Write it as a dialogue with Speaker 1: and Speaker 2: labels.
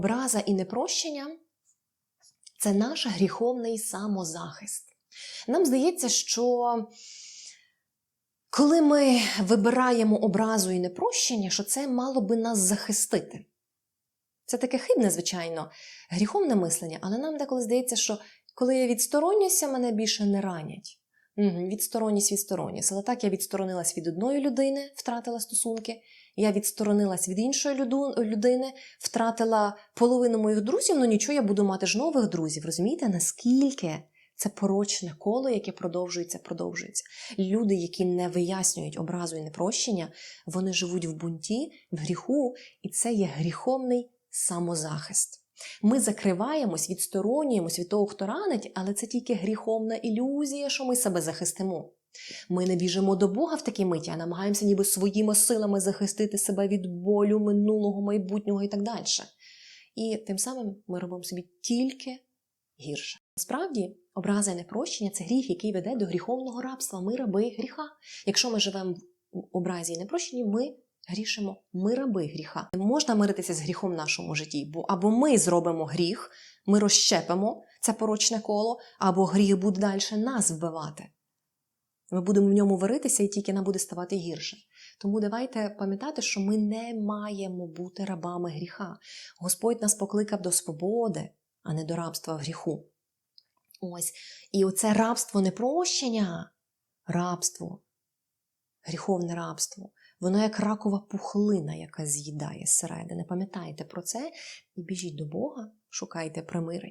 Speaker 1: Образа і непрощення це наш гріховний самозахист. Нам здається, що коли ми вибираємо образу і непрощення, що це мало би нас захистити. Це таке хибне, звичайно, гріховне мислення, але нам деколи здається, що коли я відсторонюся, мене більше не ранять. Угу, відсторонність, відсторонність. Але так я відсторонилась від одної людини, втратила стосунки. Я відсторонилась від іншої людини, втратила половину моїх друзів, ну нічого, я буду мати ж нових друзів. Розумієте, наскільки це порочне коло, яке продовжується, продовжується. Люди, які не вияснюють образу і непрощення, вони живуть в бунті, в гріху, і це є гріховний самозахист. Ми закриваємось, відсторонюємось від того, хто ранить, але це тільки гріховна ілюзія, що ми себе захистимо. Ми не біжимо до Бога в такій миті, а намагаємося ніби своїми силами захистити себе від болю минулого, майбутнього і так далі. І тим самим ми робимо собі тільки гірше. Насправді, образа і непрощення це гріх, який веде до гріховного рабства. Ми раби гріха. Якщо ми живемо в образі і непрощенні, ми грішимо. Ми раби гріха. Не можна миритися з гріхом в нашому житті, бо або ми зробимо гріх, ми розщепимо це порочне коло, або гріх буде далі нас вбивати. Ми будемо в ньому варитися і тільки нам буде ставати гірше. Тому давайте пам'ятати, що ми не маємо бути рабами гріха. Господь нас покликав до свободи, а не до рабства в гріху. Ось. І оце рабство непрощення, рабство, гріховне рабство, воно як ракова пухлина, яка з'їдає зсередини. Пам'ятайте про це і біжіть до Бога, шукайте примирення.